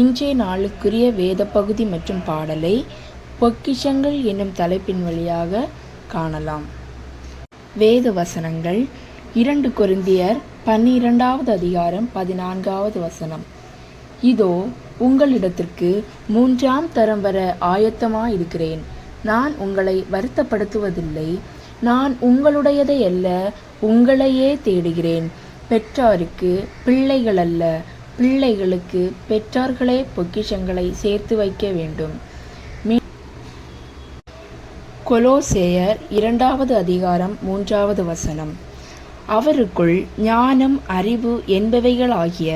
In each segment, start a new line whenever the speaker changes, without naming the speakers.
இன்றைய நாளுக்குரிய வேத பகுதி மற்றும் பாடலை பொக்கிஷங்கள் என்னும் தலைப்பின் வழியாக காணலாம் வேத வசனங்கள் இரண்டு குருந்தியர் பன்னிரண்டாவது அதிகாரம் பதினான்காவது வசனம் இதோ உங்களிடத்திற்கு மூன்றாம் தரம் வர இருக்கிறேன் நான் உங்களை வருத்தப்படுத்துவதில்லை நான் உங்களுடையதை அல்ல உங்களையே தேடுகிறேன் பெற்றாருக்கு பிள்ளைகள் அல்ல பிள்ளைகளுக்கு பெற்றார்களே பொக்கிஷங்களை சேர்த்து வைக்க வேண்டும் கொலோசேயர் இரண்டாவது அதிகாரம் மூன்றாவது வசனம் அவருக்குள் ஞானம் அறிவு என்பவைகள் ஆகிய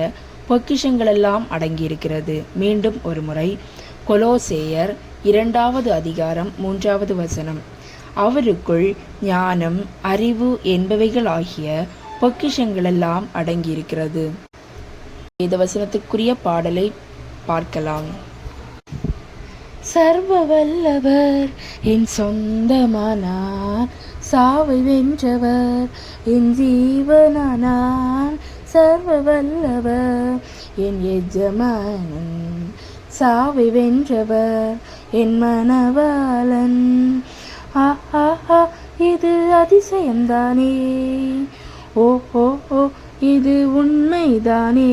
பொக்கிஷங்களெல்லாம் அடங்கியிருக்கிறது மீண்டும் ஒரு முறை கொலோசேயர் இரண்டாவது அதிகாரம் மூன்றாவது வசனம் அவருக்குள் ஞானம் அறிவு என்பவைகளாகிய பொக்கிஷங்களெல்லாம் அடங்கியிருக்கிறது வேத வசனத்துக்குரிய பாடலை பார்க்கலாம்
சர்வ வல்லவர் என் சொந்தமானார் சாவை வென்றவர் என் ஜீவனானார் சர்வ வல்லவர் என் எஜமானன் சாவை வென்றவர் என் மனவாளன் ஆஹா இது அதிசயம்தானே ஓ ஓ ஓ இது உண்மைதானே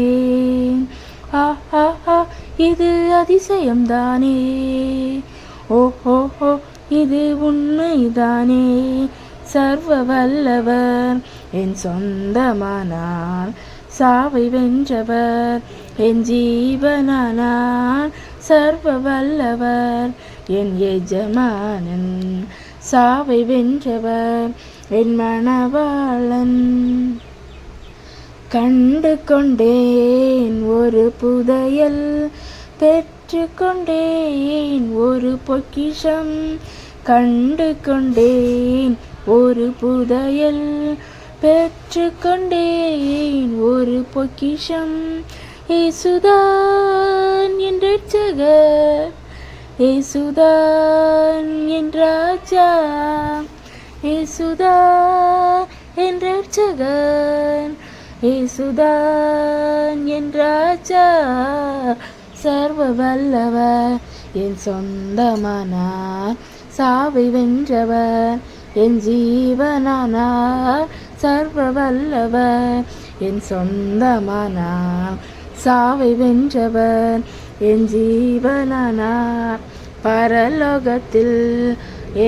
ஆஹா இது அதிசயம்தானே ஓஹோ இது உண்மைதானே சர்வ வல்லவர் என் சொந்தமானார் சாவை வென்றவர் என் ஜீவனானார் சர்வ வல்லவர் என் எஜமானன் சாவை வென்றவர் என் மணவாளன் கண்டு கொண்டேன் ஒரு புதையல் பெற்று கொண்டேன் ஒரு பொக்கிஷம் கண்டு கொண்டேன் ஒரு புதையல் பெற்று கொண்டேன் ஒரு பொக்கிஷம் ஏசுதான் என்ற ரட்சகர் ஏசுதான் என் ராஜா ஏசுதான் என் ரட்சகன் ஏசுதான் என் ராஜா சர்வ வல்லவர் என் சொந்தமானார் சாவை வென்றவர் என் ஜீவனானார் சர்வ வல்லவர் என் சொந்தமானார் சாவை வென்றவர் என் ஜீவனானார் பரலோகத்தில்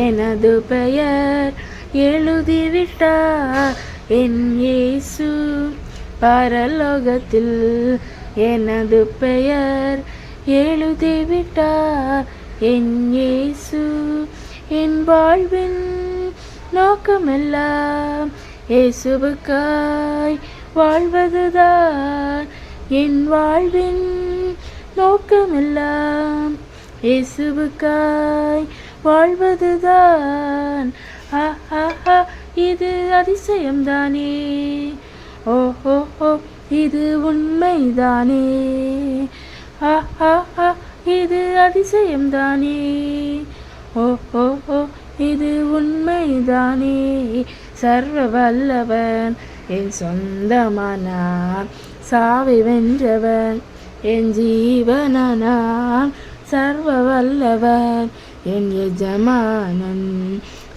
எனது பெயர் எழுதிவிட்டார் என் இயேசு பரலோகத்தில் எனது பெயர் எழுதிவிட்டார் என் இயேசு என் வாழ்வின் நோக்கமெல்லாம் இயேசுவுக்காய் வாழ்வதுதான் என் வாழ்வின் நோக்கமெல்லாம் இயேசுவுக்காய் வாழ்வதுதான் ஆஹா இது அதிசயம்தானே இது உண்மைதானே இது அதிசயம்தானே ஓ ஓ ஓ இது உண்மைதானே சர்வ வல்லவன் என் சொந்தமானான் சாவை வென்றவன் என் ஜீவனானான் சர்வ வல்லவன் என் எஜமானன்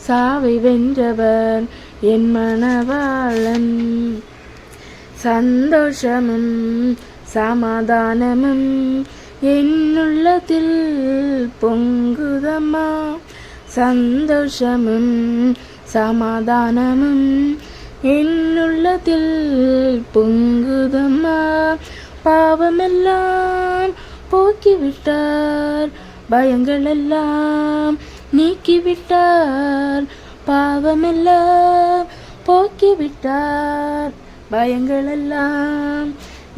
சாவை வென்றவன் என் மணவாளன் സന്തോഷമും സമാധാനമും എന്നുള്ളതിൽ പൊങ്കുതമ്മ സന്തോഷമും സമാധാനമും എന്നുള്ളതിൽ പൊങ്കുതമ്മ പാവമെല്ലാം പോക്കിവിട്ടാർ ഭയങ്ങളെല്ലാം നീക്കിവിട്ടാർ പാവമെല്ലാം പോക്കിവിട്ടാർ பயங்களெல்லாம்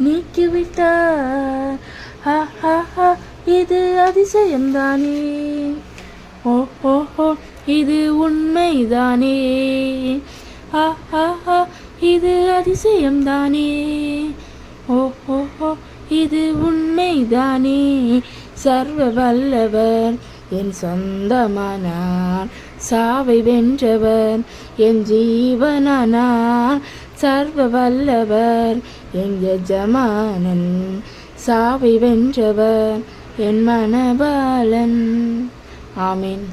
நீக்கிவிட்டார் ஹா இது அதிசயம்தானே ஓ ஹோ ஹோ இது உண்மைதானே இது அதிசயம்தானே ஓ ஹோ ஹோ இது உண்மைதானே சர்வ வல்லவர் என் சொந்தமானார் சாவை வென்றவர் என் ஜீவனானார் சர்வ வல்லவர் என் எஜமானன் சாவை வென்றவர் என் மனபாலன் ஆமீன்